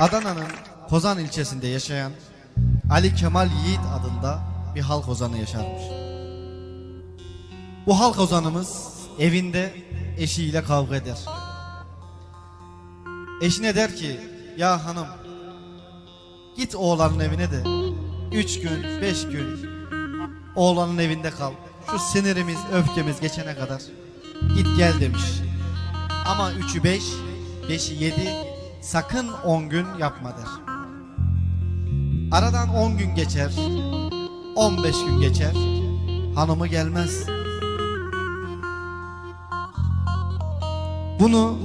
Adana'nın Kozan ilçesinde yaşayan Ali Kemal Yiğit adında bir halk ozanı yaşarmış. Bu halk ozanımız evinde eşiyle kavga eder. Eşine der ki ya hanım git oğlanın evine de üç gün beş gün oğlanın evinde kal. Şu sinirimiz öfkemiz geçene kadar git gel demiş. Ama üçü beş, beşi yedi, sakın on gün yapma der. Aradan on gün geçer, on beş gün geçer, hanımı gelmez. Bunu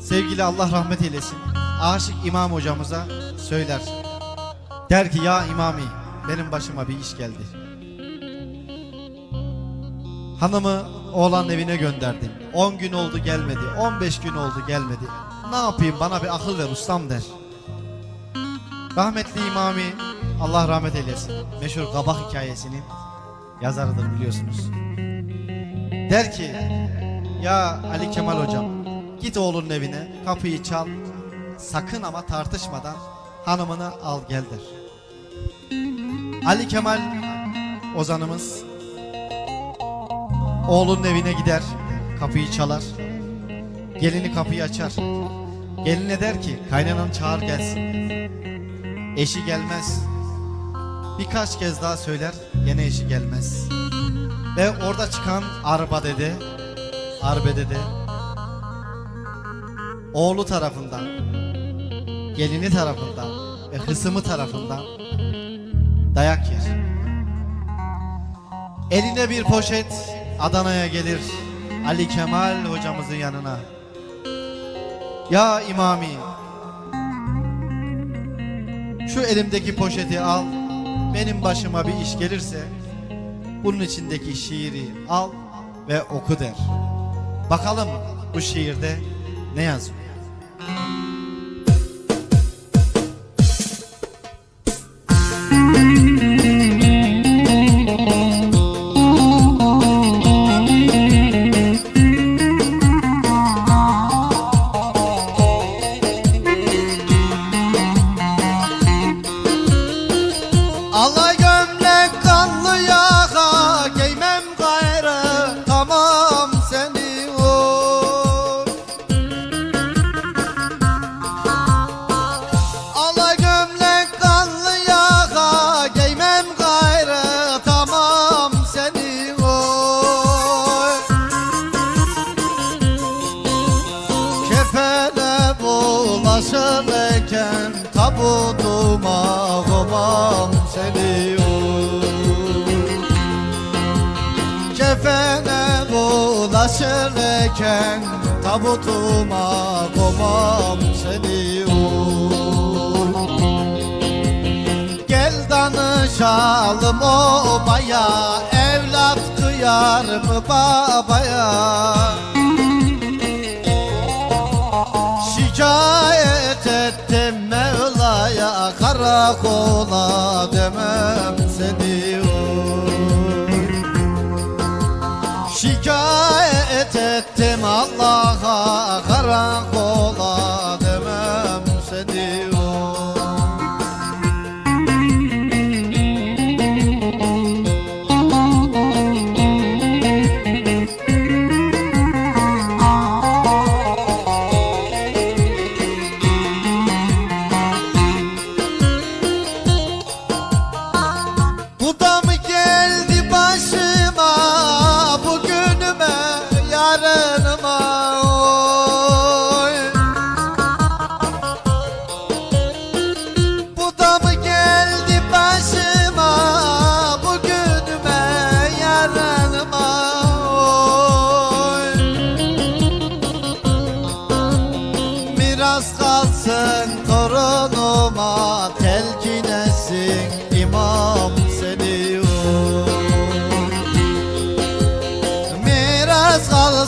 sevgili Allah rahmet eylesin, aşık imam hocamıza söyler. Der ki ya imami, benim başıma bir iş geldi. Hanımı oğlanın evine gönderdim. 10 gün oldu gelmedi. 15 gün oldu gelmedi. Ne yapayım bana bir akıl ver ustam der. Rahmetli imami Allah rahmet eylesin. Meşhur kabak hikayesinin yazarıdır biliyorsunuz. Der ki ya Ali Kemal hocam git oğlunun evine kapıyı çal. Sakın ama tartışmadan hanımını al gel der. Ali Kemal ozanımız Oğlunun evine gider, kapıyı çalar. Gelini kapıyı açar. Geline der ki kaynanan çağır gelsin. Eşi gelmez. Birkaç kez daha söyler, gene eşi gelmez. Ve orada çıkan arba dede, arbe dede, oğlu tarafından, gelini tarafından ve hısımı tarafından dayak yer. Eline bir poşet Adana'ya gelir Ali Kemal hocamızın yanına. Ya imami şu elimdeki poşeti al benim başıma bir iş gelirse bunun içindeki şiiri al ve oku der. Bakalım bu şiirde ne yazıyor? Bulaşırken tabutuma komam seni uy. Kefene bulaşırken tabutuma komam seni uy. Gel danışalım obaya Evlat kıyar mı babaya Mevla'ya Karakola demem seni. Şikayet ettim Allah'a Karakola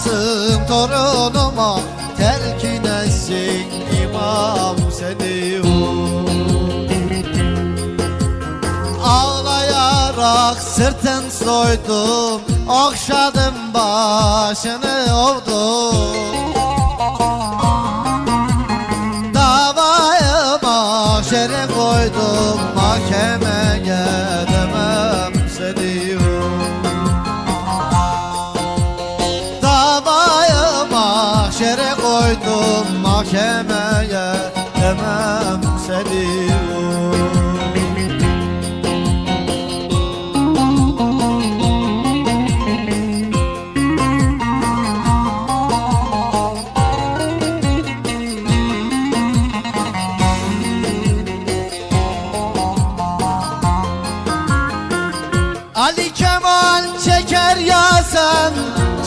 Kalsın torunuma Telkin etsin imam seni. Ağlayarak sırtın soydum Okşadım başını ovdum Davayıma koydum mahkemeye mahkemeye demem seni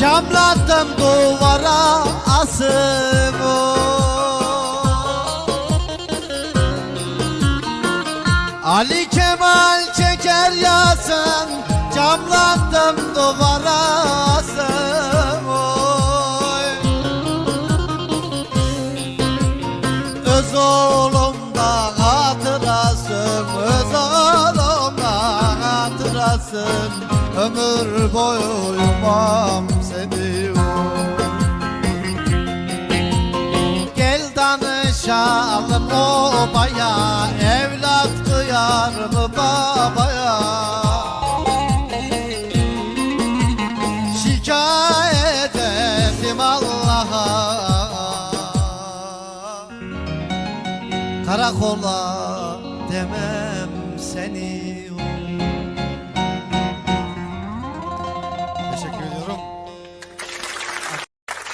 Camlattım duvara asımı Ali Kemal çeker ya sen Camlattım duvara asımı Öz oğlumda hatırasın Öz oğlumda hatırasın Ömür boyu uyumam seni. Gel danışalım obaya Evlat kıyar mı babaya? Şikayet ettim Allah'a. Karakola demem seni